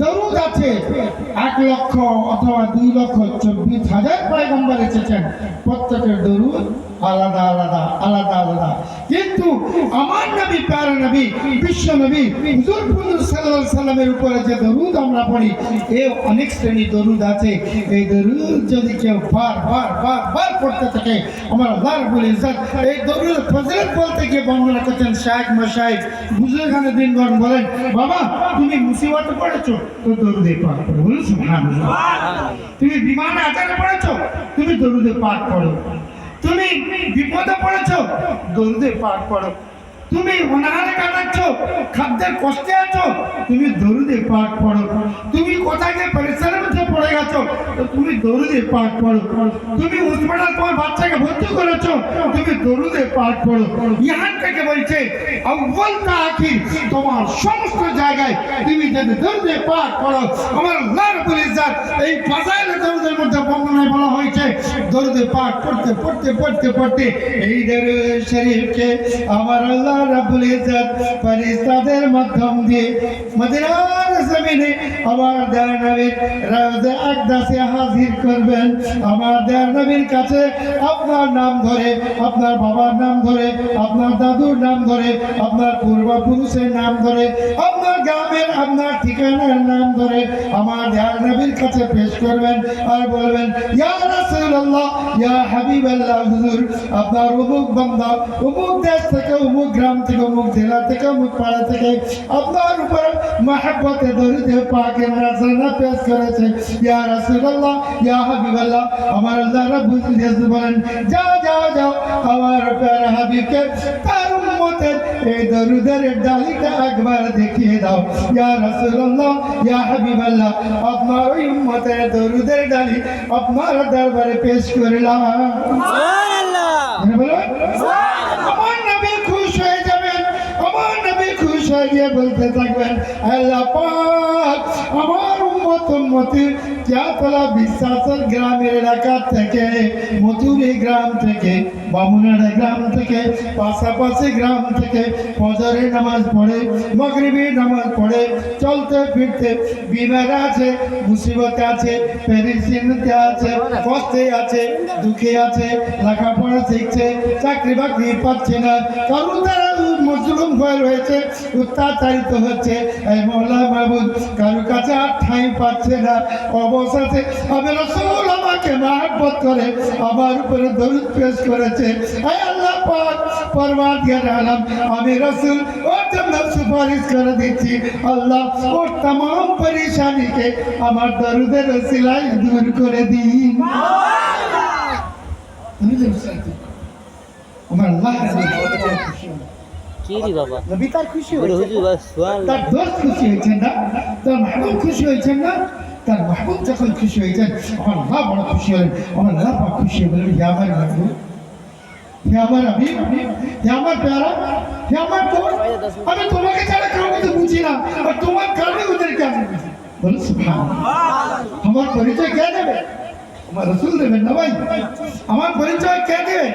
দরুদ আছে এক লক্ষ অথবা দুই লক্ষ চব্বিশ হাজার পয়গম্বর এসেছেন। প্রত্যেকের দরুদ আলাদা আলাদা আলাদা আলাদা। কিন্তু আমার নবী প্যারা নবী বিশ্ব নবী হুজুর সাল্লাল্লাহু সাল্লামের উপরে যে দরুদ আমরা পড়ি এ অনেক শ্রেণি দরুদ আছে। এই দরুদ যদি কেউ বার বার বার বার পড়তে থাকে আমার আল্লাহ রাব্বুল ইজ্জত। এই দরুদ ফজিলত বলতে গিয়ে বর্ণনা করছেন শায়েখ মাশায়েখ। বুজুর্গানে দিনগণ বলেন বাবা তুমি মুসিবত পড়েছো তো দরুদে পাক পড়ো বলুন সুবহানাল্লাহ। তুমি বিমানে আজারে পড়েছো তুমি দরুদে পাক পড়ো তুমি বিপদে পড়েছো দরুদে পাক পড়ো। তুমি অনাহারে কাটাচ্ছ, খাদ্যের কষ্টে আছো, তুমি দরুদে পাঠ পড়ো। তুমি কোথায় গিয়ে পরিশ্রমের মধ্যে পড়ে গেছো তো তুমি দরুদে পাঠ পড়ো। তুমি হসপিটাল তোমার বাচ্চাকে ভর্তি করেছ, তুমি দরুদে পাক পড়ো। ইহান থেকে বলছে আউ্বাল তা আখির তোমার সমস্ত জায়গায় তুমি যদি দরুদে পাক পড়ো, আমার আল্লাহ রাব্বুল ইজ্জত এই ফাজাইল দরুদের মধ্যে বর্ণনায় বলা হয়েছে, দরুদে পাক পড়তে পড়তে পড়তে পড়তে এই দরুদ শরীফকে আমার আল্লাহ রাব্বুল ইজ্জত ফেরেশতাদের মাধ্যম দিয়ে মদিনার জমিনে আমার দয়ার নবীর রওজা আকদাসে হাজির করবেন। আমার দয়ার নবীর কাছে আপনার নাম ধরে আপনার বাবার নাম ধরে, আপনার দাদুর নাম ধরে, আপনার পূর্বপুরুষের নাম ধরে, আপনার গ্রামের, আপনার ঠিকানার নাম ধরে আমার দয়ার নবীর কাছে পেশ করবেন আর বলবেন, ইয়া রাসূলুল্লাহ, ইয়া হাবিবাল্লাহ, হুজুর, আপনার অমুক বান্দা, অমুক দেশ থেকে, অমুক গ্রাম থেকে, অমুক জেলা থেকে, অমুক পাড়া থেকে আপনার উপর মহাব্বতে দরুদে পাকের নাজরানা পেশ করেছে। ইয়া রাসূলুল্লাহ, ইয়া হাবিবাল্লাহ, আমার আল্লাহ রাব্বুল ইজ্জত বলেন, যাও যাও যাও আমার প্যারা হাবিবকে তার উম্মতের এই দরুদের ডালিটা একবার দেখিয়ে দাও। ইয়া রাসূলুল্লাহ ইয়া হাবিবাল্লাহ আপনার ওই উম্মতের দরুদের ডালি আপনার দরবারে পেশ করলাম। বলো আমার নবী খুশ হয়ে যাবেন আমার নবী খুশ হয়ে গিয়ে বলতে থাকবেন আল্লাহ পাক আমার উম্মতি চাতলা বিশ্বাসের গ্রামের এলাকা থেকে মথুরি গ্রাম থেকে, বামুনাড়া গ্রাম থেকে, পাশাপাশি গ্রাম থেকে ফজরের নামাজ পড়ে মগরিবি নামাজ পড়ে, চলতে ফিরতে বিমার আছে, মুসিবতে আছে পেরিসিনতে আছে, কষ্টে আছে, দুঃখে আছে, লেখাপড়া শিখছে, চাকরি বাকরি পাচ্ছে না, কারণ তারা মজলুম হয়ে রয়েছে অত্যাচারিত হচ্ছে। এই মোল্লা মাহবুদ কারও কাছে আর ঠাঁই পাচ্ছে না অবশেষে আমি রসুল আমাকে মাহবত করে আমার উপরে দরুদ পেশ করেছে। এই আল্লাহ পাক আলম আমি রসুল ওর জন্য সুপারিশ করে দিচ্ছি। আল্লাহ ওর তাম পরেশানিকে আমার দরুদের সিলাই দূর করে দিন। আল্লাহ খুশি হলো। কি রে বাবা? নবী তার খুশি হয়েছে। তার দোস্ত খুশি হয়েছেন না তার মাহবুব খুশি হয়েছেন না তার মাহবুব যখন খুশি হয়েছেন আমার বড় খুশি হলেন আমার আল্লাহ পাক খুশি হলেন হে আমার মাহবুব হে আমার আমি হে আমার প্যারা হে আমার আমি তোমাকে ছাড়া কাউকে বুঝি না আর তোমার কারণে ওদেরকে আমি বুঝি বলো সুবহানাল্লাহ আমার পরিচয় কে দেবে? আমার রসুল দেবেন না ভাই আমার পরিচয় কে দেবে?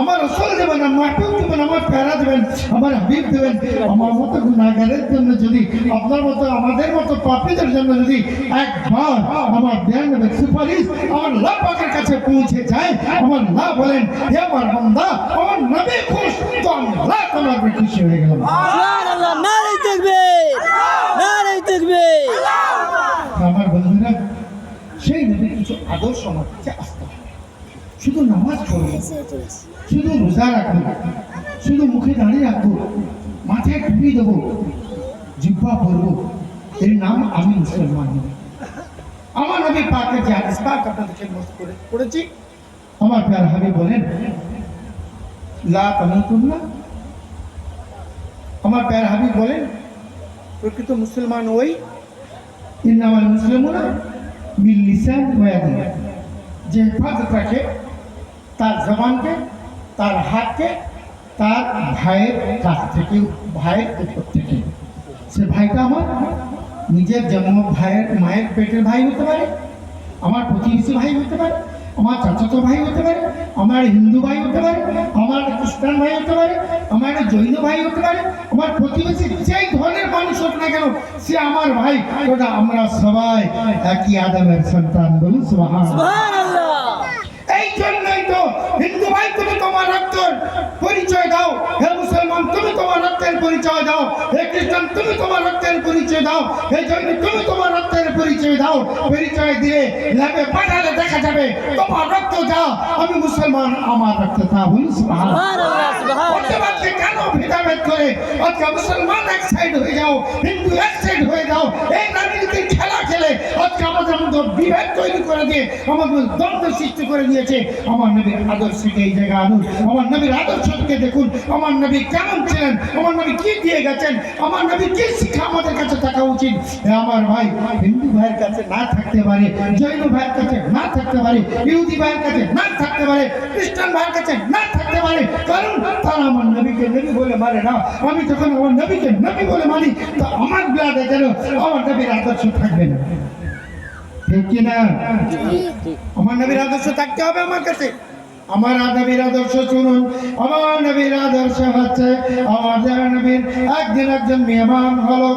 আমার রসুল দেবেন না মাহবুব দেবেন আমার প্যারা দেবেন আমার হাবিব দেবেন আমার মতো গুণাগারের জন্য যদি আপনার মতো আমাদের মতো পাপীদের জন্য যদি একবার আমার ধ্যান দেবে সুপারিশ আমার লাভ পাকের কাছে পৌঁছে যায় আমার না বলেন হে আমার বান্দা আমার নবী খুশ তো আল্লাহ তোমার খুশি হয়ে সুবহানাল্লাহ নারে দেখবে নারে দেখবে আমার বন্ধুরা সেই নবীর কিছু আদর্শ আমার কাছে আসতে হবে। শুধু নামাজ পড়ব শুধু রোজা রাখব শুধু মুখে দাঁড়িয়ে রাখব মাথায় টুপি দেবো। জিব্বা পরবো। এর নাম আমি মুসলমান। আমার নবী পাকে যে হাদিস পাক আপনাদেরকে করে পড়েছি। আমার প্যার হাবি বলেন লা তামুতুন্না। আমার প্যার হাবি বলেন প্রকৃত মুসলমান ওই ইন্নামাল মুসলিমুনা বিল লিসান ওয়া ইয়াদিন। যে হেফাজত রাখে তার জবানকে তার হাতকে তার ভাইয়ের কাছ থেকে ভাইয়ের উপর থেকে। সে ভাইটা আমার নিজের জন্ম ভাইয়ের মায়ের পেটের ভাই হতে পারে আমার প্রতিবেশী ভাই হতে পারে আমার চাচাতো ভাই হতে পারে আমার হিন্দু ভাই হতে পারে আমার খ্রিস্টান ভাই হতে পারে আমার জৈন ভাই হতে পারে আমার প্রতিবেশী যেই ধরনের মানুষ হোক না কেন সে আমার ভাই। ওটা আমরা সবাই একই আদমের সন্তান সুবহানাল্লাহ। এই জন্যই হিন্দু ভাই তুমি তোমার রক্তের পরিচয় দাও। হে মুসলমান তুমি তোমার রক্তের পরিচয় দাও। হে খ্রিস্টান তুমি তোমার রক্তের পরিচয় দাও। হে জৈন তুমি তোমার রক্তের পরিচয় দাও। পরিচয় দিয়ে ল্যাবে পাঠালে দেখা যাবে তোমার রক্ত যা আমি মুসলমান আমার রক্ত বর্তমানে কেন ভেদাভেদ করে? আজকে মুসলমান এক সাইড হয়ে যাও হিন্দু এক সাইড হয়ে যাও। এই আজকে আমাদের মধ্যে বিভেদ তৈরি করে দিয়ে আমাদের দ্বন্দ্ব সৃষ্টি করে দিয়েছে। আমার নবীর আদর্শকে এই জায়গায় আনুন। আমার নবীর আদর্শকে দেখুন। আমার নবী কেমন ছিলেন? আমার নবী কি দিয়ে গেছেন? আমার নবী কি শিক্ষা আমাদের কাছে থাকা উচিত? আমার ভাই, হিন্দু ভাইয়ের কাছে না থাকতে পারে, জৈন ভাইয়ের কাছে না থাকতে পারে, ইহুদি ভাইয়ের কাছে না থাকতে পারে, খ্রিস্টান ভাইয়ের কাছে না থাকতে পারে, কারণ তারা আমার নবীকে নবী বলে মানে না। আমি যখন আমার নবীকে নবী বলে মানি, তো আমার ব্লাডে যেন আমার নবীর আদর্শ থাকবে না। ঠিক কিনা আমার নবীর আদর্শ থাকতে হবে আমার কাছে। আমার নবীর আদর্শ শুনুন আমার নবীর আদর্শ হচ্ছে আমাদের নবীর একদিন একজন মেহমান হলো,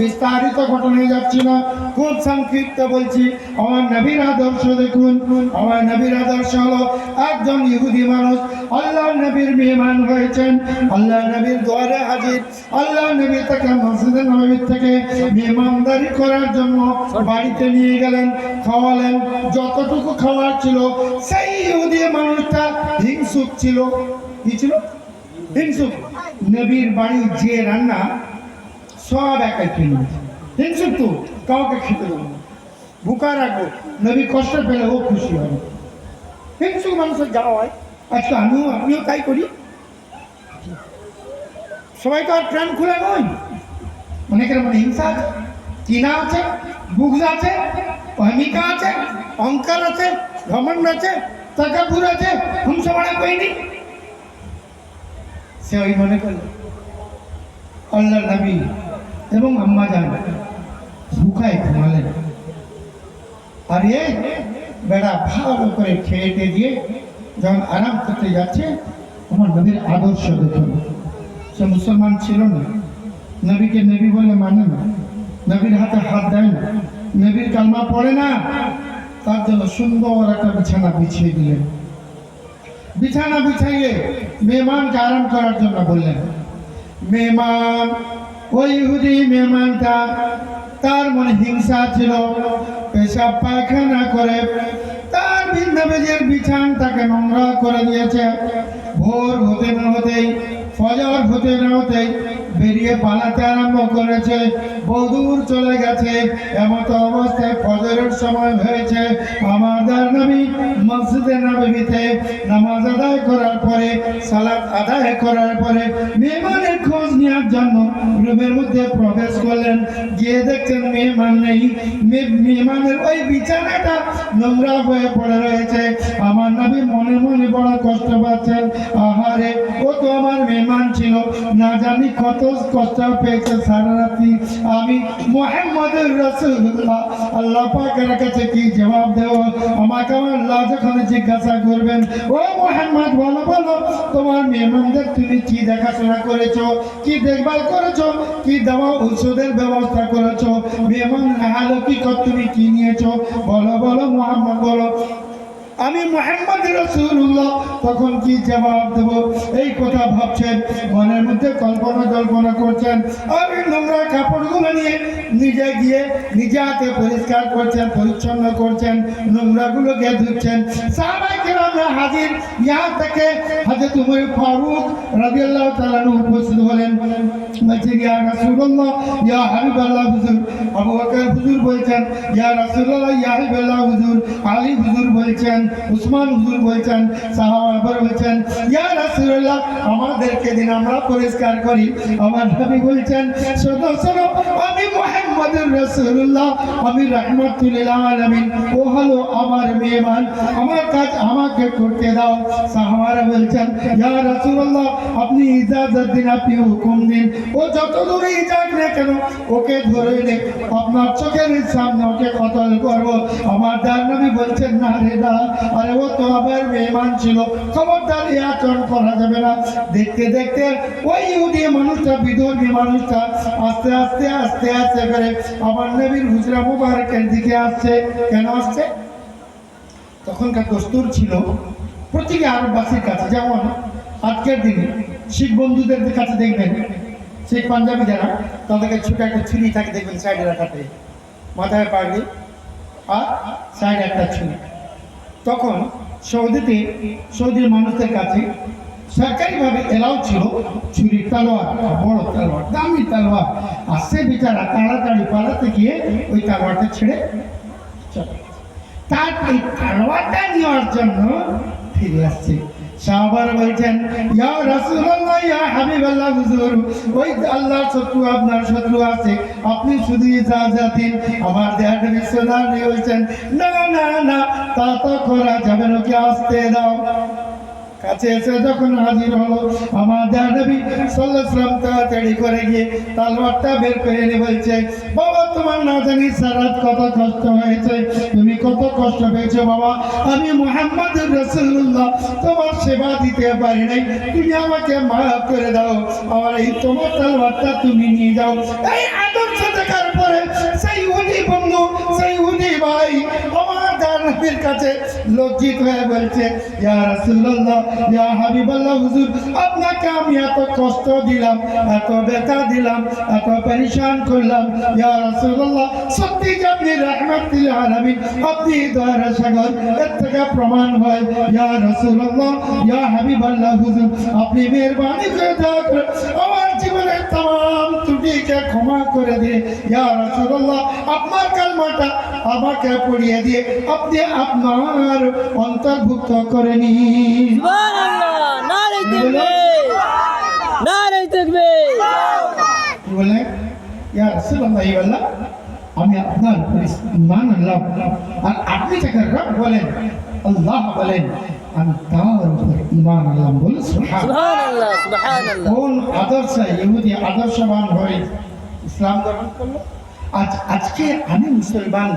বিস্তারিত ঘটনায় যাচ্ছি না, খুব সংক্ষিপ্ত বলছি, আমার নবীর আদর্শ দেখুন, আমার নবীর আদর্শ হলো একজন ইহুদি মানুষ, আল্লাহ নবীর মেহমান হয়েছেন, আল্লাহ নবীর দুয়ারে হাজির, আল্লাহ নবী তাকে মসজিদের নবীর থেকে মেহমানদারি করার জন্য বাড়িতে নিয়ে গেলেন, খাওয়ালেন, যতটুকু খাওয়ার ছিল, সেই ইহুদি মানুষটা হিংসুক ছিল। কি ছিল? হিংসুক। নবীর বাড়ির যে রান্না, সব একাই খেয়ে নিয়েছে। হিংসুক তো, কাউকে খেতে দেবো না। বুকা রাখব। নবী কষ্ট পেলে ও খুশি হবে। হিংসুক মানুষের যাওয়া হয়। আজকে আমিও আমিও তাই করি। সবাই তো আর প্রাণ খুলে নয়। অনেকের মনে হিংসা আছে কিনা আছে বুকস আছে, অহমিকা আছে, অহংকার আছে ঘমন্ড আছে। তকাপুর আছে হুমস বড়া কই সে ওই মনে করল আল্লাহ নবী এবং আম্মা জান ভুকায় ঘুমালেন। আর এ বেড়া ভালো করে খেয়েতে দিয়ে যখন আরাম করতে যাচ্ছে, আমার নবীর আদর্শ দেখুন। সে মুসলমান ছিল না। নবীকে নবী বলে মানে না। নবীর হাতে হাত দেয় না। নবীর কালমা পড়ে না। তার জন্য সুন্দর একটা বিছানা বিছিয়ে দিলেন। বিছানা বিছাইয়ে মেহমানকে আরাম করার জন্য বললেন, মেহমান ওই ইহুদি মেহমানটা, তার মনে হিংসা ছিল, পেশাব পায়খানা করে, তার ভিন্নবেজের বিছান তাকে নোংরা করে দিয়েছে। ভোর হতে না হতেই, ফজর হতে না হতেই বেরিয়ে পালাতে আরম্ভ করেছে। বহুদূর চলে গেছে। এমত অবস্থায় ফজরের সময় হয়েছে। আমাদের নবী মসজিদে নবীতে নামাজ আদায় করার পরে, সালাত আদায় করার পরে মেহমানের খোঁজ নেওয়ার জন্য রুমের মধ্যে প্রবেশ করলেন। গিয়ে দেখছেন মেহমান নেই। মেহমানের ওই বিছানাটা নোংরা হয়ে পড়ে রয়েছে। আমার নবী মনে মনে বড় কষ্ট পাচ্ছেন। আহারে, ও তো আমার মেহমান ছিল। না জানি কত কষ্ট পেয়েছে সারা রাত্রি আমি মোহাম্মদের রসুল্লাহ আল্লাহ পাকের কাছে কি জবাব দেব? আমাকে আমার আল্লাহ যখন জিজ্ঞাসা করবেন, ও মোহাম্মদ, বলো বলো, তোমার মেহমানদের তুমি কি দেখাশোনা করেছ? কি দেখভাল করেছ? কি দেওয়া ওষুধের ব্যবস্থা করেছ? মেহমান হালো কি তুমি কি নিয়েছো? বলো বলো, মোহাম্মদ, বলো। আমি মোহাম্মদ রসুল্লাহ তখন কি জবাব দেব? এই কথা ভাবছেন, মনের মধ্যে কল্পনা কল্পনা করছেন। আমি নোংরা কাপড়গুলো নিয়ে নিজে গিয়ে নিজে হাতে পরিষ্কার করছেন, পরিচ্ছন্ন করছেন নোংরাগুলোকে ধুচ্ছেন সাহাবাইকে আমরা হাজির। ইহা থেকে হাজরত উমর ফারুক রাদিয়াল্লাহু তাআলা উপস্থিত হলেন। বলছেন ইয়া রাসূলুল্লাহ, ইয়া হাবিবাল্লাহ হুজুর। আবু বকর হুজুর বলছেন, ইয়া রাসূলুল্লাহ, ইয়া হাবিবাল্লাহ হুজুর। আলী হুজুর বলছেন উসমান হুজুর বলছেন সাহাবা বলছেন ইয়া রাসূলুল্লাহ, আমাদেরকে দিন আমরা পরিষ্কার করি। আমার নবী বলছেন, শোনো শোনো, আমি মুহাম্মদ রাসূলুল্লাহ, আমি রাহমাতুল্লিল আলামিন, ও হলো আমার মেহমান, আমার কাজ আমাকে করতে দাও। সাহাবারা বলছেন, ইয়া রাসূলুল্লাহ, আপনি ইজাজত দিন, আপনি হুকুম দিন। ও যত দূরেই যাক না কেন, ওকে ধরে নে। আপনার চোখের সামনে ওকে কতল করব। আমার দার নবী বলছেন, না রে, না আরে ও তো মেহমান ছিল। খবরদার এই আচরণ করা যাবে না। দেখতে দেখতে ওই ইহুদি মানুষটা বিধর্মী মানুষটা আস্তে আস্তে আস্তে আস্তে করে আমার নবীর হুজরা মুবারকের দিকে আসছে। কেন আসছে? তখনকার ছিল আরববাসীর কাছে। যেমন আজকের দিনে শিখ বন্ধুদের কাছে দেখবেন, শিখ পাঞ্জাবি যারা, তাদেরকে ছোট একটা ছুরি থাকে দেখবেন সাইডে রাখাতে মাথায় পাগড়ি আর সাইডে একটা ছুরি তখন সৌদিতে, সৌদির মানুষদের কাছে সরকারিভাবে এলাও ছিল ছুরির তালোয়ার, বড় তালোয়ার, দামি তালোয়ার। আর সে বেচারা তাড়াতাড়ি পালাতে গিয়ে ওই তালোয়ারটা ছেড়ে তার এই তালোয়ারটা নেওয়ার জন্য ফিরে আসছে। সাহাবার বলছেন, ইয়া রাসূলুল্লাহ, ইয়া হাবিবাল্লাহ হুজুর, ওই আল্লাহর শত্রু, আপনার শত্রু আছে। আপনি শুধু আমার দেহাটা নিয়ে বলছেন, না না না, তা তো করা যাবে না কি আসতে দাও। কাছে এসে যখন হাজির হলো, আমার নবী সাল্লাম তাড়াতাড়ি করে গিয়ে তালবারটা বের করে এনে বলছে, বাবা, তোমার না জানি সারাত কত কষ্ট হয়েছে। তুমি কত কষ্ট পেয়েছ বাবা? আমি মোহাম্মদ রসুল্লাহ তোমার সেবা দিতে পারি নাই। তুমি আমাকে মাফ করে দাও। আমার এই তোমার তালবারটা তুমি নিয়ে যাও। এই আদর্শ দেখার পরে সেই উনি বন্ধু, সেই উনি ভাই নবীর কাছে লজ্জিত হয়ে বলছে ইয়া রাসূলুল্লাহ ইয়া হাবিবাল্লাহ হুজুর আপনাকে আমি এত কষ্ট দিলাম এত ব্যথা দিলাম এত পরিশান করলাম ইয়া রাসূলুল্লাহ সত্যি যে আপনি রাহমাতুল আলামিন আপনি দয়ার সাগর এর থেকে প্রমাণ হয় ইয়া রাসূলুল্লাহ ইয়া হাবিবাল্লাহ হুজুর আপনি মেহেরবানি করে দয়া করে আমার জীবনের तमाम ত্রুটিকে ক্ষমা করে দিয়ে ইয়া রাসূলুল্লাহ আপনার কালমাটা আমাকে পড়িয়ে দিয়ে আপনি আপনার অন্তর্ভুক্ত করে নিন। ইবাল্লাহ আমি আপনার ইমান আনলাম আর আপনি যাকে রব বলেন আল্লাহ বলেন আমি তার উপর ইমান আনলাম বলে কোন আদর্শ ইহুদি আদর্শবান হয়ে ইসলাম গ্রহণ করল? আজ আজকে আমি মুসলমান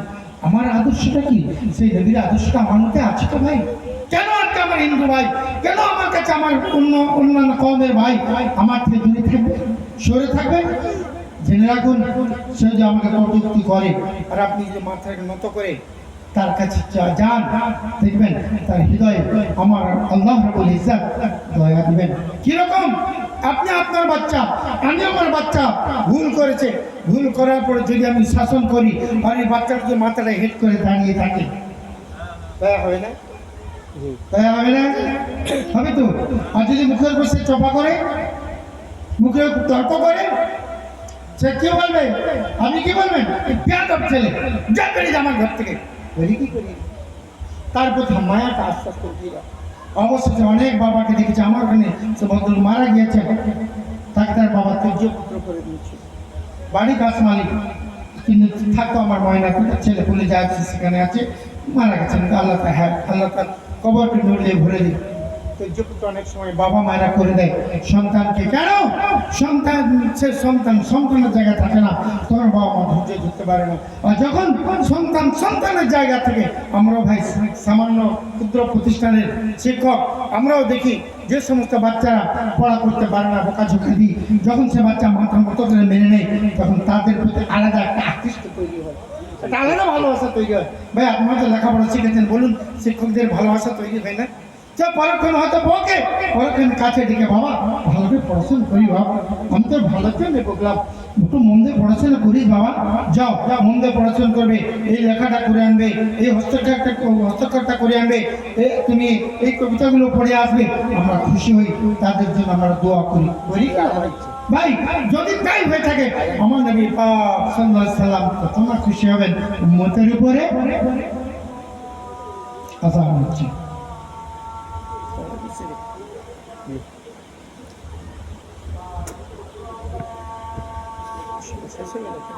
আমার আদর্শটা কি? সেই নবীর আদর্শটা আমার মধ্যে আছে তো ভাই। কেন আজকে আমার হিন্দু ভাই? কেন আমার কাছে আমার অন্য অন্যান্য কমের ভাই? আমার থেকে দূরে থাকবে? সরে থাকবে? জেনে রাখুন, সে যে আমাকে কটুক্তি করে আর আপনি যে মাথাকে নত করে তার কাছে যা- যান, দেখবেন তার হৃদয়ে আমার আল্লাহ রাবুল ইজ্জাত দয়া দিবেন। কীরকম? আপনি আপনার বাচ্চা, আমি আমার বাচ্চা, ভুল করেছে। ভুল করার পরে যদি আমি শাসন করি এই বাচ্চার যে মাথাটা হেড করে দাঁড়িয়ে থাকে। হবে তো? আর যদি মুখের বসে চপা করে মুখে তর্ক করে, সে কি বলবে? আপনি কি বলবেন ছেলে, যা বেরিয়ে আমার ঘর থেকে। বলি করি? তার প্রতি মায়াটা আস্তে আস্তে। অবশেষে অনেক বাবাকে দেখেছি আমার ওখানে সে মারা গিয়েছেন, তাকে তার বাবা তেজ্য পুত্র করে দিয়েছে। বাড়ি গাছ মালিক কিন্তু থাকতো আমার ময়না কিন্তু ছেলে পুলে যা আছে সেখানে আছে, মারা গেছেন। আল্লাহ তার হ্যাঁ আল্লাহ তার কবরটি নড়িয়ে ভরে দিই অনেক সময় বাবা মায়েরা করে সন্তানকে। কেন? সন্তান সে সন্তান, সন্তানের জায়গা থাকে না। বাবা মা ধরতে না। সন্তান সন্তানের জায়গা থেকে, আমরাও ভাই সামান্য ক্ষুদ্র প্রতিষ্ঠানের শিক্ষক, আমরাও দেখি যে সমস্ত বাচ্চারা পড়া করতে পারে না, বোকাঝোকা দিই যখন সে বাচ্চা মাথা মতো করে মেনে নেয়, তখন তাদের প্রতি আলাদা একটা আকৃষ্ট তৈরি হয়। একটা আলাদা ভালোবাসা তৈরি হয়। ভাই, আপনারা তো লেখাপড়া শিখেছেন, বলুন, শিক্ষকদের ভালোবাসা তৈরি হয় না? পরক্ষণ হয়তো পরক্ষণ কাছে বাবা ভালো করে পড়াশোনা করি তো ভালো একটু মন দিয়ে পড়াশোনা বাবা। যাও মন দিয়ে পড়াশোনা করবে। এই লেখাটা করে আনবে, এই হস্তক্ষেপটা করে আনবে। তুমি এই কবিতাগুলো পড়ে আসবে, আমরা খুশি হই। তাদের জন্য আমরা দোয়া করি। ভাই, যদি তাই হয়ে থাকে, আমার নবী পাক সাল্লাম তোমরা খুশি হবেন মতের উপরে। আসাম হচ্ছে।